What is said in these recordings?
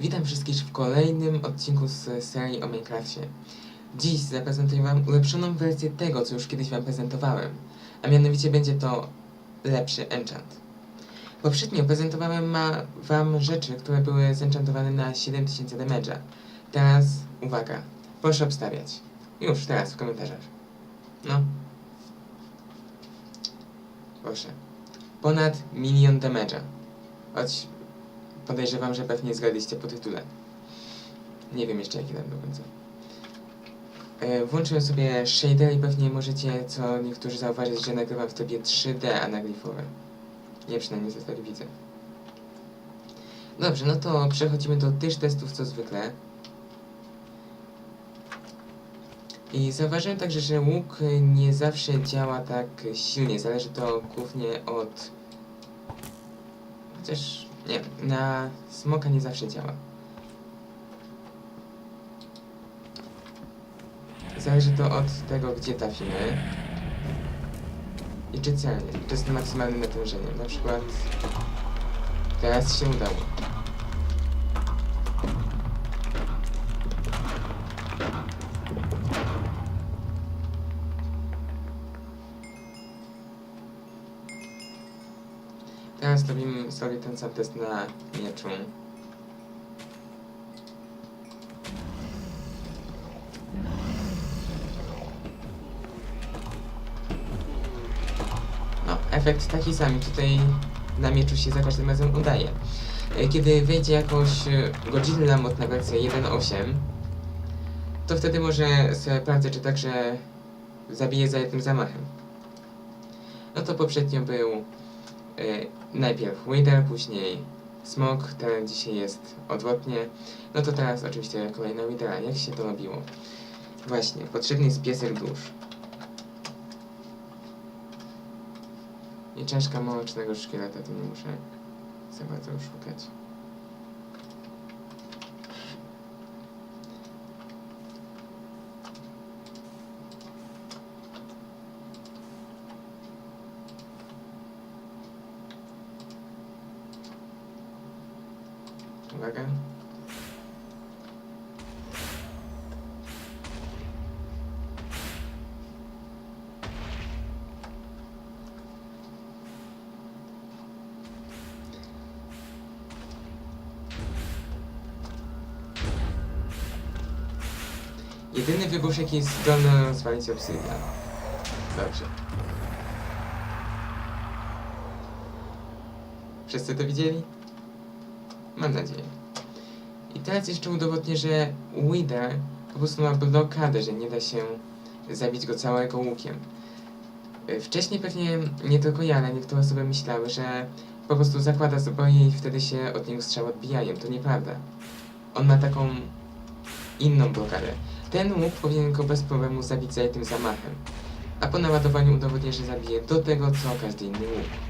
Witam wszystkich w kolejnym odcinku z serii o Minecrafcie. Dziś zaprezentuję Wam ulepszoną wersję tego, co już kiedyś Wam prezentowałem, a mianowicie będzie to lepszy enchant. Poprzednio prezentowałem Wam rzeczy, które były zenchantowane na 7000 damage'a. Teraz, uwaga, proszę obstawiać. Już, teraz, w komentarzach. No. Proszę. Ponad milion damage'a. Choć podejrzewam, że pewnie zgadliście po tytule. Nie wiem jeszcze jaki tam do końca. E, Włączyłem sobie shader i pewnie możecie, co niektórzy zauważyć, że nagrywam w trybie 3D anaglyfowe. Nie przynajmniej za tak widzę. Dobrze, no to przechodzimy do tych testów co zwykle. I zauważyłem także, że łuk nie zawsze działa tak silnie. Zależy to głównie od... Chociaż nie, na smoka nie zawsze działa. Zależy to od tego, gdzie trafimy. I czy celnie. To jest maksymalnym natężeniem. Na przykład teraz się udało. Teraz robimy sobie ten sam test na mieczu. No, efekt taki sam. Tutaj na mieczu się za każdym razem udaje. E, Kiedy wejdzie jakąś e, Godzilla modna wersja 1.8, to wtedy może sprawdzę, czy także zabije za jednym zamachem. No to poprzednio był e, najpierw Wither, później Smok, teraz dzisiaj jest odwrotnie. No to teraz oczywiście kolejna Withera. Jak się to robiło? Właśnie, potrzebny jest piesek dusz. I czaszka małecznego szkieleta, to nie muszę za bardzo szukać. Uwaga. Jedyny wybuch jaki jest zdolny rozwalić obsydian. Dobrze. Wszyscy to widzieli? Mam nadzieję. I teraz jeszcze udowodnię, że Wither po prostu ma blokadę, że nie da się zabić go całego łukiem. Y, Wcześniej pewnie nie tylko ja, ale niektóre osoby myślały, że po prostu zakłada zbroję i wtedy się od niego strzały odbijają. To nieprawda. On ma taką inną blokadę. Ten łuk powinien go bez problemu zabić za jednym zamachem. A po naładowaniu udowodnię, że zabije do tego, co każdy inny łuk.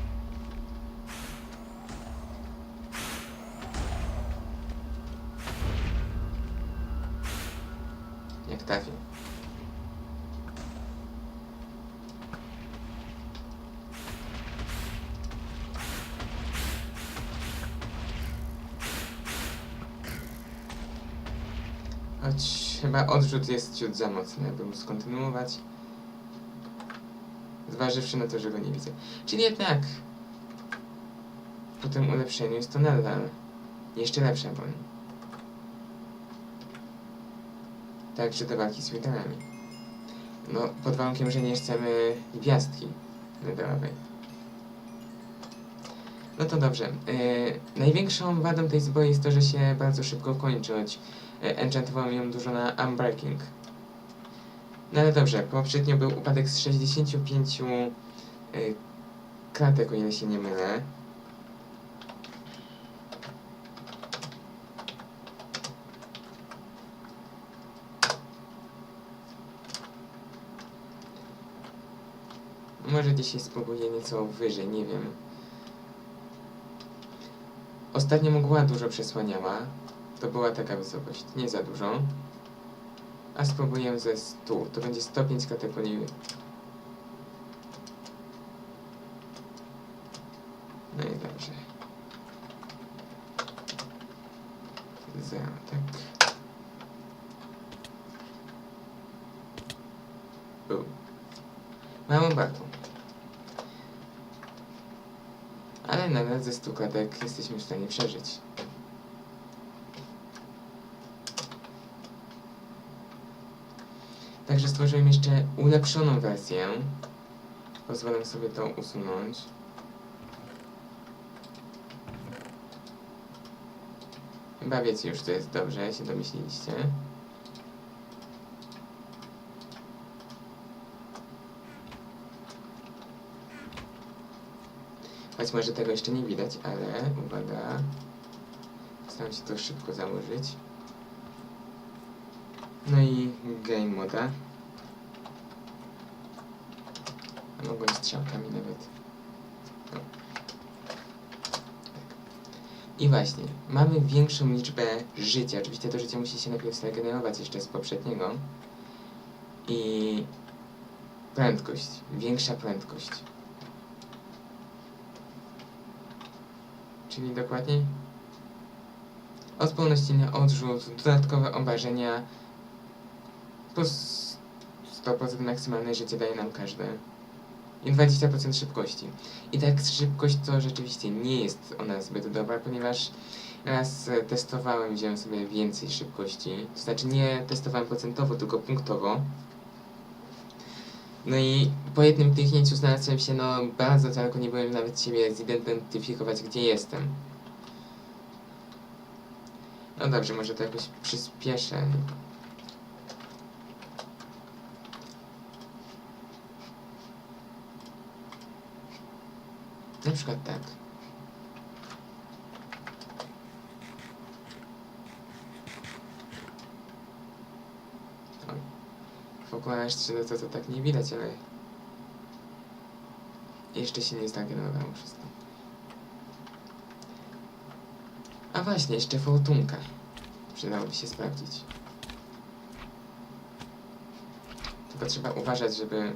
Choć chyba odrzut jest ciut za mocny, aby móc kontynuować. Zważywszy na to, że go nie widzę. Czyli jednak po tym ulepszeniu jest to nadal jeszcze lepsza broń. Także do walki z witarami. No, pod warunkiem, że nie chcemy gwiazdki nadarowej. No to dobrze. Yy, największą wadą tej zbroi jest to, że się bardzo szybko kończy, choć yy, enchantowałem ją dużo na Unbreaking. No ale dobrze, poprzednio był upadek z 65 yy, klatek, o ile się nie mylę. Może dzisiaj spróbuję nieco wyżej, nie wiem. Ostatnio mgła dużo przesłaniała. To była taka wysokość, nie za dużą. A spróbuję ze 100. To będzie stopień z kategorii... No i dobrze. Za, tak. U. Małą barką. Nadal ze 100 klatek jesteśmy w stanie przeżyć. Także stworzyłem jeszcze ulepszoną wersję. Pozwalam sobie to usunąć. Chyba wiecie już, co jest dobrze, się domyśliliście. Choć może tego jeszcze nie widać, ale uwaga. Staram się to szybko założyć. No i game moda. A mogłem strzałkami nawet. O. Tak. I właśnie, mamy większą liczbę życia. Oczywiście to życie musi się najpierw zregenerować jeszcze z poprzedniego. I prędkość, większa prędkość. Czyli dokładniej odporność na odrzut, dodatkowe obrażenia, plus 100% maksymalne życie daje nam każde. I 20% szybkości. I tak szybkość to rzeczywiście nie jest ona zbyt dobra, ponieważ raz testowałem, wziąłem sobie więcej szybkości. To znaczy nie testowałem procentowo, tylko punktowo. No i po jednym kliknięciu znalazłem się no bardzo daleko, nie byłem nawet siebie zidentyfikować gdzie jestem. No dobrze, może to jakoś przyspieszę. Na przykład tak. 12 to, to tak nie widać, ale jeszcze się nie zdegenerowało wszystko. A właśnie, jeszcze fortunka. Przydałoby się sprawdzić. Tylko trzeba uważać, żeby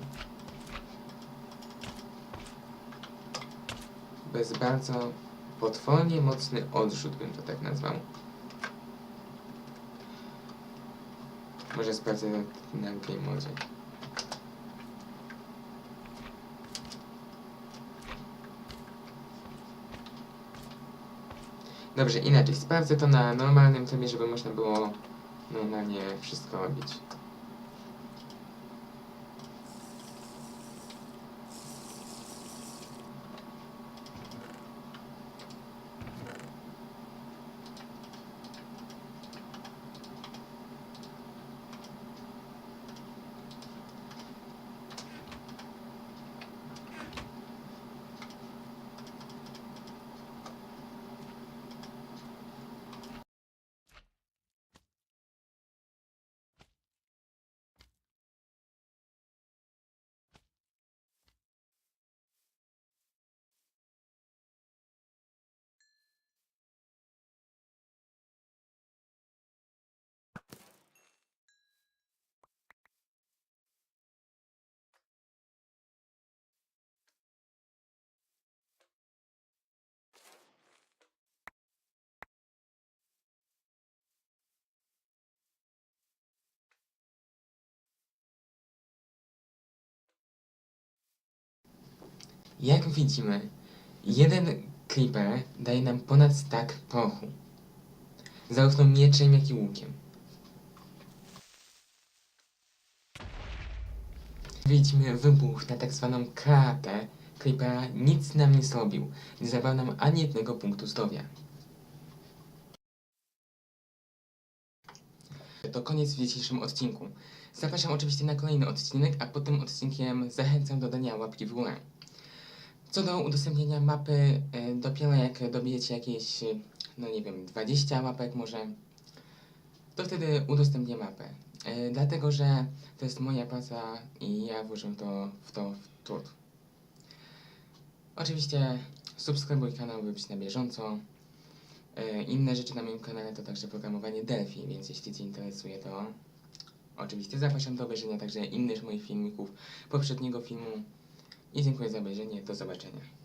bez bardzo potwornie mocny odrzut bym to tak nazwał. Może sprawdzę na game modzie. Dobrze, inaczej. Sprawdzę to na normalnym trybie, żeby można było normalnie wszystko robić. Jak widzimy, jeden creeper daje nam ponad stack prochu. Zarówno mieczem, jak i łukiem. Widzimy wybuch na tak zwaną kratę creepera nic nam nie zrobił. Nie zabrał nam ani jednego punktu zdrowia. To koniec w dzisiejszym odcinku. Zapraszam oczywiście na kolejny odcinek, a po tym odcinkiem zachęcam do dania łapki w górę. Co do udostępnienia mapy, e, dopiero jak dobijecie jakieś, e, no nie wiem, 20 łapek może, to wtedy udostępnię mapę. E, Dlatego, że to jest moja praca i ja włożę to w to w trud. Oczywiście subskrybuj kanał, by być na bieżąco. Inne rzeczy na moim kanale to także programowanie Delphi, więc jeśli Cię interesuje to oczywiście zapraszam do obejrzenia także innych moich filmików, poprzedniego filmu i dziękuję za obejrzenie. Do zobaczenia.